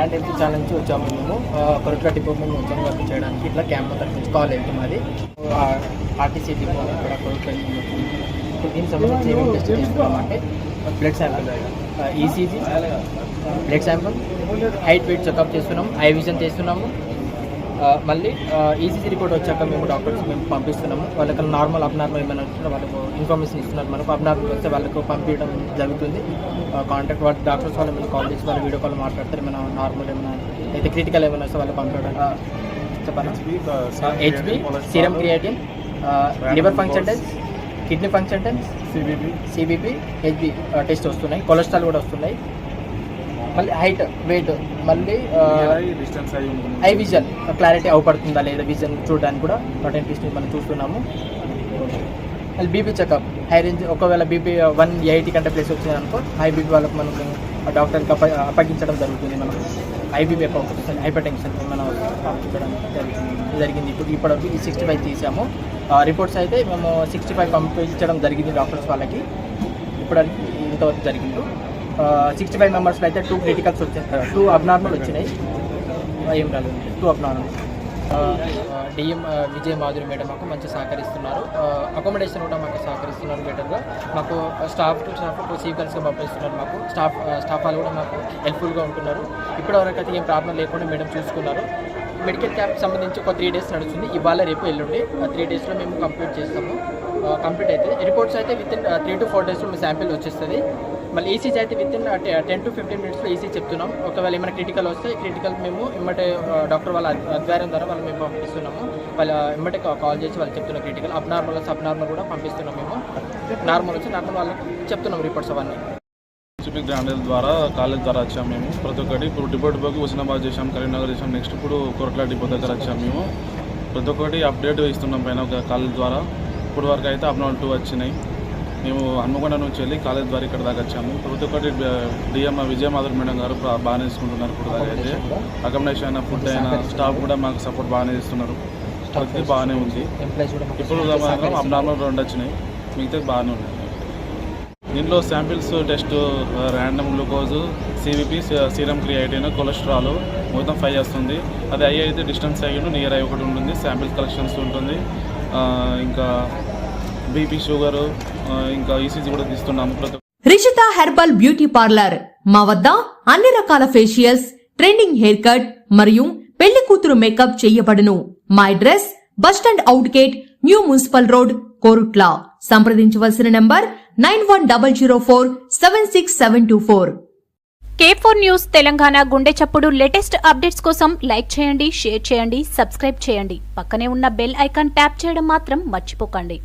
Grand health channel నుంచి వచ్చాము మేము. కొరట్ల డిపార్ట్మెంట్ వచ్చాము వర్క్ చేయడానికి ఇట్లా క్యాంప్ తరఫు నుంచి కాల్ వెళ్తాం మాది. ఆర్టీసీ డిపో ఇక్కడ కొరట్ల దీనికి సంబంధించి ఏమేమి టెస్ట్ చేస్తున్నాం అంటే blood sample ECG blood sample height weight checkup చేస్తున్నాం. ఐ విజన్ చేస్తున్నాము. మళ్ళీ ఈసీజీ రిపోర్ట్ వచ్చాక మేము డాక్టర్స్ మేము పంపిస్తున్నాము. వాళ్ళకి నార్మల్ అబ్నార్మల్ ఏమైనా వచ్చినా వాళ్ళకు ఇన్ఫర్మేషన్ ఇస్తున్నారు మనకు. అబ్నార్మల్ వస్తే వాళ్ళకు పంపించడం జరుగుతుంది. కాంటాక్ట్ వాళ్ళ డాక్టర్స్ వాళ్ళు మేము కాల్ చేసి వాళ్ళు వీడియో కాల్ మాట్లాడతారు ఏమైనా నార్మల్ ఏమైనా అయితే క్రిటికల్ ఏమైనా వస్తే వాళ్ళు పంపించడం. ఆ, చెప్పనా? HB serum creatinine liver function test kidney function test CBB CBP HB test వస్తున్నాయి. కొలెస్ట్రాల్ కూడా వస్తున్నాయి. మళ్ళీ హైట్ వెయిట్ మళ్ళీ ఐ విజన్ క్లారిటీ అవపడుతుందా లేదా విజన్ చూడడానికి కూడా బటన్ టెస్ట్ మనం చూస్తున్నాము. మళ్ళీ బీపీ చెకప్ హై రేంజ్ ఒకవేళ బీపీ వన్ ఎయిటీ కంటే ప్లేస్ వచ్చింది అనుకో హై బీపీ వాళ్ళకి మనం డాక్టర్కి అప్ప అప్పగించడం జరుగుతుంది మనం హై బీపీ హైపర్ టెన్షన్ మనం పంపించడం జరుగుతుంది. జరిగింది. ఇప్పుడు ఇప్పటివరకు ఈ సిక్స్టీ ఫైవ్ తీసాము రిపోర్ట్స్ అయితే మేము సిక్స్టీ ఫైవ్ పంపించడం జరిగింది డాక్టర్స్ వాళ్ళకి. ఇప్పటివరకు ఇంతవరకు జరిగింది సిక్స్టీ ఫైవ్ మెంబర్స్లో అయితే టూ క్రిటికల్స్ వచ్చాయి టూ అబ్నార్మల్ వచ్చినాయి. ఆ, ఏం రాలేదు. Two abnormal DM Vijay Madhuri madam మాకు మంచి సహకరిస్తున్నారు. అకామిడేషన్ కూడా మాకు సహకరిస్తున్నారు బెటర్గా మాకు స్టాఫ్ టు స్టాఫ్ సీక్వెన్స్గా పంపిస్తున్నారు మాకు. స్టాఫ్ స్టాఫ్ వాళ్ళు కూడా మాకు హెల్ప్ఫుల్గా ఉంటున్నారు. ఇప్పటివరకు అయితే ఏం ప్రాబ్లం లేకుండా మేడం చూసుకున్నారు. మెడికల్ క్యాంప్ సంబంధించి ఒక త్రీ డేస్ నడుస్తుంది. ఇవాళ రేపు ఎల్లుండి ఆ త్రీ డేస్లో మేము కంప్లీట్ చేస్తాము. కంప్లీట్ అయితే రిపోర్ట్స్ అయితే within three to four డేస్లో మీ శాంపిల్ వచ్చేస్తుంది. మళ్ళీ ఈసీ అయితే within ten to fifteen మినిట్స్లో ఈసీ చెప్తున్నాం. ఒకవేళ ఏమైనా క్రిటికల్ వస్తే క్రిటికల్ మేము ఇమ్మటే uh, డాక్టర్ వాళ్ళ ఆధ్వర్యం ద్వారా వాళ్ళు మేము పంపిస్తున్నాము. వాళ్ళ uh, ఇమ్మటే కాల్ చేసి వాళ్ళు చెప్తున్నాం క్రిటికల్ అబ్నార్మల్ వస్తే అబ్నార్మల్ కూడా పంపిస్తున్నాం మేము. నార్మల్ వచ్చి నార్మల్ వాళ్ళకి చెప్తున్నాం రిపోర్ట్స్ అవన్నీ. సిపి గ్రాండల్ ద్వారా కాలేజ్ ద్వారా వచ్చాము మేము. ప్రతి ఒక్కటి ఇప్పుడు డిపో డిపోకి హుస్నాబాద్ చేసాం కరీంనగర్ చేసాం నెక్స్ట్ ఇప్పుడు కొరట్ల డిపో దగ్గర వచ్చాము మేము. ప్రతి ఒక్కటి అప్డేట్ ఇస్తున్నాం పైన ఒక కాలేజ్ ద్వారా. ఇప్పుడు వరకు అయితే అబ్నాల్ టూ వచ్చినాయి. మేము హన్మకొండ నుంచి వెళ్ళి కాలేజ్ ద్వారా ఇక్కడ దాకా వచ్చాము. ప్రతి ఒక్కటి డిఎం విజయ మాధురి మేడం గారు బాగానే తీసుకుంటున్నారు ఇప్పుడు దాకా అయితే. అకామిడేషన్ అయినా ఫుడ్ అయినా స్టాఫ్ కూడా మాకు సపోర్ట్ బాగానే ఇస్తున్నారు ప్రతి బాగానే ఉంది. ఇప్పుడు అబ్నార్మల్ రెండు వచ్చినాయి. మిగతా బాగానే ఉన్నాయి. దీంట్లో samples test random glucose CVP serum creatinine cholesterol మొత్తం ఫైవ్ వస్తుంది అది ఐ అయితే డిస్టెన్స్ అయ్యి నియర్ అయ్యి ఒకటి ఉంటుంది. శాంపిల్స్ కలెక్షన్స్ ఉంటుంది. ఇంకా బీపీ షుగర్ ఇంకా ఈసీజీ కూడా తీస్తున్నాము. ప్రతి రిషిత హెర్బల్ బ్యూటీ పార్లర్. మా వద్ద అన్ని రకాల ఫేషియల్స్ ట్రెండింగ్ హెయిర్ కట్ మరియు పెళ్ళి కూతురు మేకప్ చేయబడును. మా address bus stand out gate new municipal road Korutla. సంప్రదించవలసిన number nine one double zero four seven six seven two four. K four news Telangana గుండె చప్పుడు లేటెస్ట్ అప్డేట్స్ కోసం like చేయండి షేర్ చేయండి సబ్స్క్రైబ్ చేయండి. పక్కనే ఉన్న బెల్ ఐకాన్ ట్యాప్ చేయడం మాత్రం మర్చిపోకండి.